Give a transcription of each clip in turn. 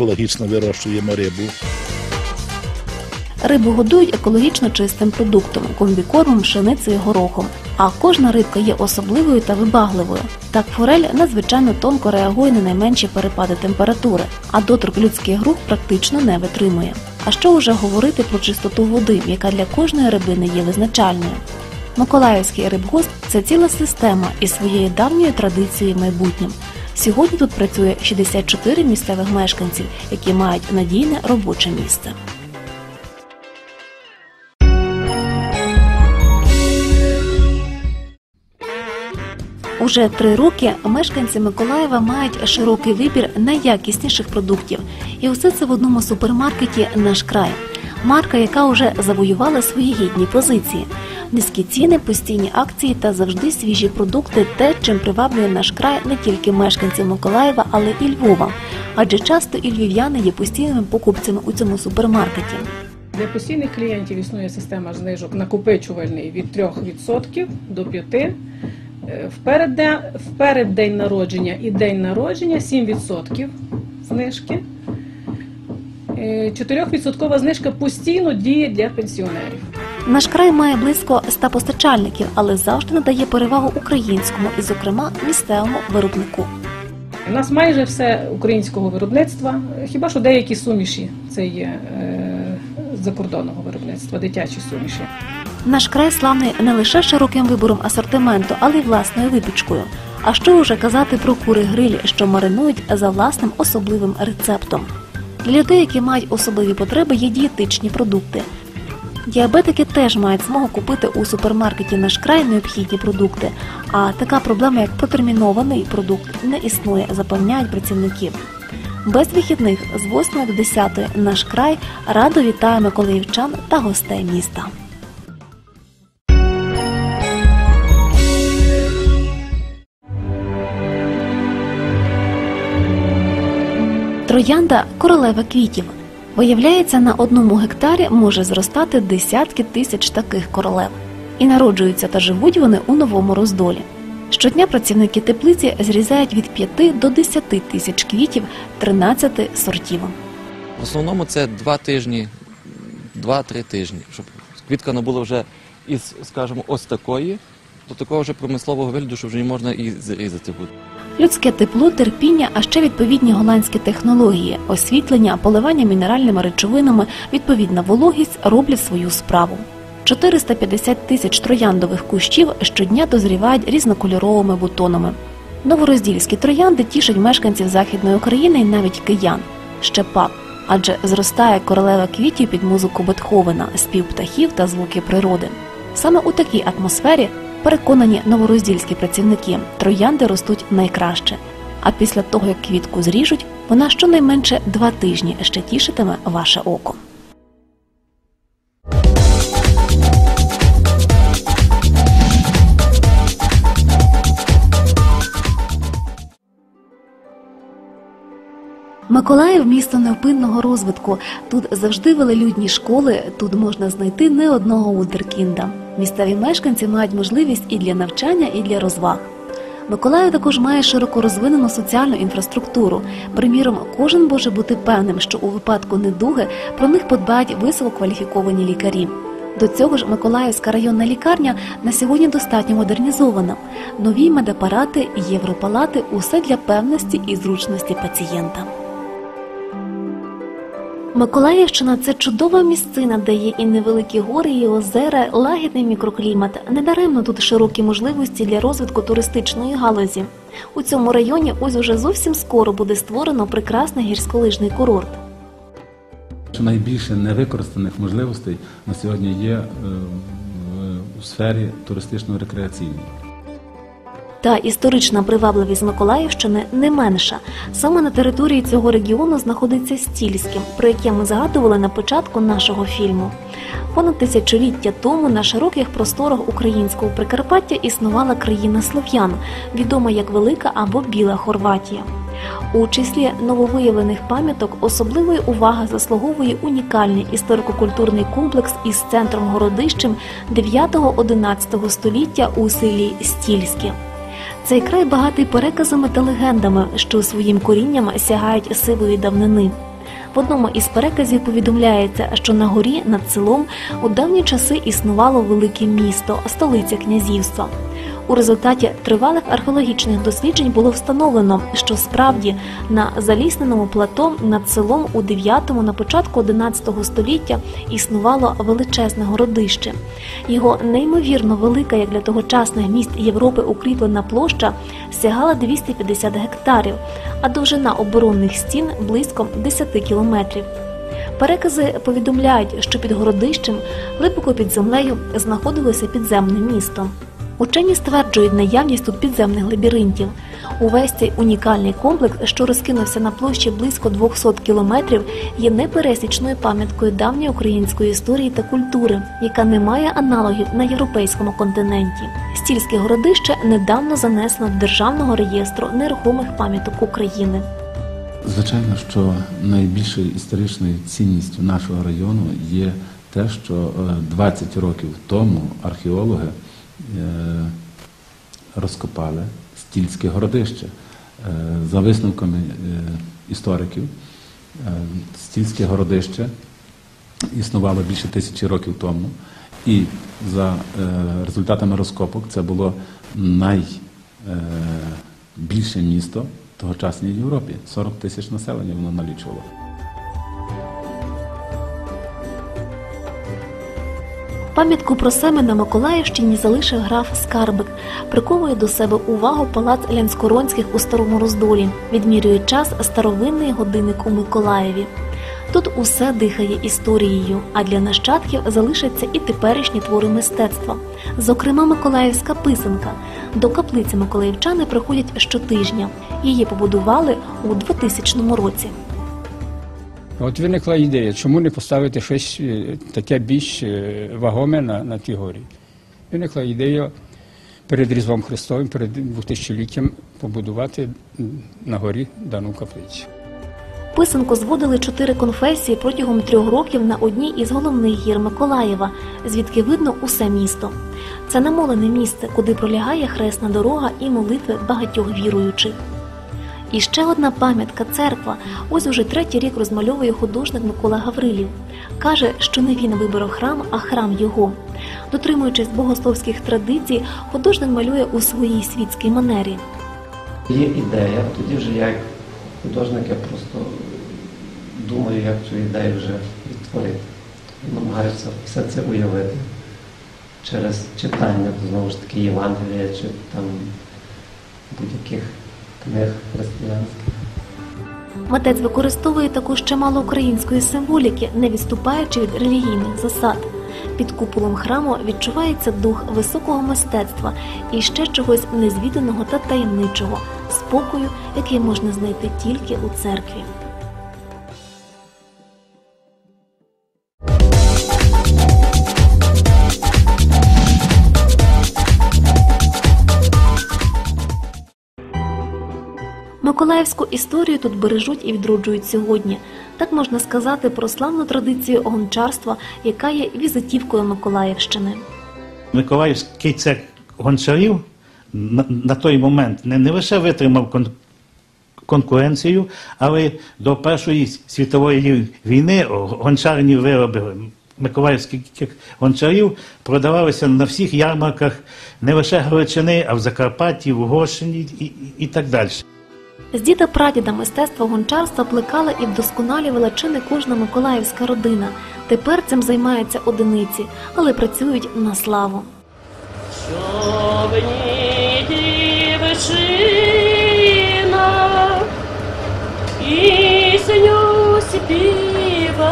Екологічно вирощуємо рибу. Рибу годують екологічно чистим продуктом комбікормом, пшеницею, горохом. А кожна рибка є особливою та вибагливою. Так форель надзвичайно тонко реагує на найменші перепади температури, а доторк людських рук практично не витримує. А що вже говорити про чистоту води, яка для кожної рибини є визначальною? Миколаївський рибгосп це ціла система із своєю давньою традицією майбутнім. Сьогодні тут працює 64 місцевих мешканців, які мають надійне робоче місце. Уже три роки мешканці Миколаєва мають широкий вибір найякісніших продуктів, і усе це в одному супермаркеті Наш край. Марка, яка вже завоювала свої гідні позиції. Низькі ціни, постійні акції та завжди свіжі продукти те, чим приваблює наш край не тільки мешканців Миколаєва, але і Львова. Адже часто і львів'яни є постійними покупцями у цьому супермаркеті. Для постійних клієнтів існує система знижок накопичувальний від 3% до 5%. Е, В передде- народження і день народження 7% знижки. Е, 4% знижка постійно діє для пенсіонерів. Наш край має близько 100 постачальників, але завжди надає перевагу українському і, зокрема, місцевому виробнику. У нас майже все українського виробництва, хіба що деякі суміші це є е, закордонного виробництва, дитячі суміші. Наш край славний не лише широким вибором асортименту, але й власною випічкою. А що вже казати про кури гриль, що маринують за власним особливим рецептом. Для людей, які мають особливі потреби, є дієтичні продукти. Діабетики теж мають змогу купити у супермаркеті наш край необхідні продукти. А така проблема, як протермінований продукт, не існує, запевняють працівники. Без вихідних з 8 до 10 наш край радо вітає миколаївчан та гостей міста. Троянда королева квітів. Виявляється, на одному гектарі може зростати десятки тисяч таких королев. І народжуються та живуть вони у новому роздолі. Щодня працівники теплиці зрізають від 5 до 10 тисяч квітів 13 сортів. В основному це два тижні, два-три тижні, щоб квітка набула вже із, скажімо, ось такої, до такого вже промислового вигляду, що вже можна і зрізати буде. Людське тепло, терпіння, а ще відповідні голландські технології, освітлення, поливання мінеральними речовинами, відповідна вологість роблять свою справу. 450 тисяч трояндових кущів щодня дозрівають різнокольоровими бутонами. Новороздільські троянди тішать мешканців Західної України і навіть киян. Ще пак, адже зростає королева квітів під музику Бетховена, спів птахів та звуки природи. Саме у такій атмосфері переконані новороздільські працівники, троянди ростуть найкраще. А після того, як квітку зріжуть, вона щонайменше два тижні ще тішитиме ваше око. Миколаїв місто невпинного розвитку. Тут завжди велелюдні школи, тут можна знайти не одного вундеркінда. Місцеві мешканці мають можливість і для навчання, і для розваг. Миколаїв також має широко розвинену соціальну інфраструктуру. Приміром, кожен може бути певним, що у випадку недуги про них подбають висококваліфіковані лікарі. До цього ж Миколаївська районна лікарня на сьогодні достатньо модернізована. Нові медапарати, європалати усе для певності і зручності пацієнта. Миколаївщина це чудова місцина, де є і невеликі гори, і озера, лагідний мікроклімат. Недаремно тут широкі можливості для розвитку туристичної галузі. У цьому районі ось уже зовсім скоро буде створено прекрасний гірськолижний курорт. Найбільше невикористаних можливостей на сьогодні є е, в- сфері туристично-рекреаційній. Та історична привабливість Миколаївщини не менша. Саме на території цього регіону знаходиться Стільське, про яке ми згадували на початку нашого фільму. Понад тисячоліття тому на широких просторах українського Прикарпаття існувала країна слов'ян, відома як Велика або Біла Хорватія. У числі нововиявлених пам'яток особливої уваги заслуговує унікальний історико-культурний комплекс із центром городищем 9-11 століття у селі Стільське. Цей край багатий переказами та легендами, що своїм корінням сягають сивої давнини. В одному із переказів повідомляється, що на горі над селом у давні часи існувало велике місто, столиця князівства. У результаті тривалих археологічних досліджень було встановлено, що справді на залісненому плато над селом у 9 на початку 11 століття існувало величезне городище. Його неймовірно велика, як для тогочасних міст Європи, укріплена площа сягала 250 гектарів, а довжина оборонних стін близько 10 кілометрів. Перекази повідомляють, що під городищем глибоко під землею знаходилося підземне місто. Учені стверджують наявність тут підземних лабіринтів. Увесь цей унікальний комплекс, що розкинувся на площі близько 200 кілометрів, є непересічною пам'яткою давньої української історії та культури, яка не має аналогів на європейському континенті. Стільське городище недавно занесено до державного реєстру нерухомих пам'яток України. Звичайно, що найбільшою історичною цінністю нашого району є те, що е, 20 років тому археологи е, розкопали стільське городище. Е, За висновками е, істориків, е, стільське городище існувало більше тисячі років тому, і за е, результатами розкопок це було найбільше місто в тогочасній Європі. 40 тисяч населення воно налічувало. Пам'ятку про себе на Миколаївщині залишив граф Скарбик, приковує до себе увагу палац Лянскоронських у Старому Роздолі, відмірює час старовинний годинник у Миколаєві. Тут усе дихає історією, а для нащадків залишаться і теперішні твори мистецтва, зокрема Миколаївська писанка. До каплиці миколаївчани приходять щотижня. Її побудували у 2000 році. От виникла ідея, чому не поставити щось е, таке більш е, вагоме на, на тій горі. Виникла ідея перед Різдвом Христовим, перед 2000-літтям побудувати на горі дану каплицю. Писанку зводили чотири конфесії протягом трьох років на одній із головних гір Миколаєва, звідки видно усе місто. Це намолене місце, куди пролягає хресна дорога і молитви багатьох віруючих. І ще одна пам'ятка церква. Ось уже третій рік розмальовує художник Микола Гаврилів. Каже, що не він вибрав храм, а храм його. Дотримуючись богословських традицій, художник малює у своїй світській манері. Є ідея, тоді вже я як художник, я просто думаю, як цю ідею вже відтворити. Намагаюся все це уявити через читання, знову ж таки, Євангелія чи там будь-яких книг християнських. Митець використовує також чимало української символіки, не відступаючи від релігійних засад. Під куполом храму відчувається дух високого мистецтва і ще чогось незвіданого та таємничого, спокою, який можна знайти тільки у церкві. Миколаївську історію тут бережуть і відроджують сьогодні. Так можна сказати про славну традицію гончарства, яка є візитівкою Миколаївщини. Миколаївський цех гончарів на, на той момент не, не лише витримав кон, конкуренцію, але до Першої світової війни гончарні вироби миколаївських гончарів продавалися на всіх ярмарках не лише Галичини, а в Закарпатті, в Угорщині і, і, і так далі. З діда прадіда мистецтво гончарства плекала і вдосконалювала чи кожна миколаївська родина. Тепер цим займаються одиниці, але працюють на славу. Пісню співає,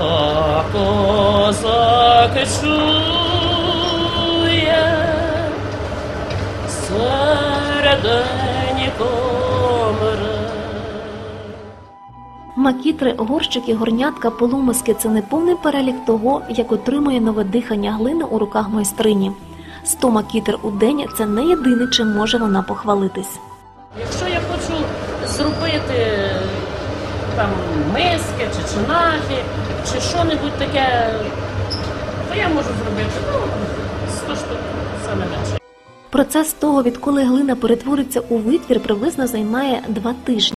а козак серденьком ре. Макітри, горщики, горнятка, полумиски це не повний перелік того, як отримує нове дихання глини у руках майстрині. Сто макітр у день це не єдине, чим може вона похвалитись. Якщо я хочу зробити там миски чи чинахи, чи що-небудь таке, то я можу зробити ну, Процес того, відколи глина перетвориться у витвір, приблизно займає два тижні.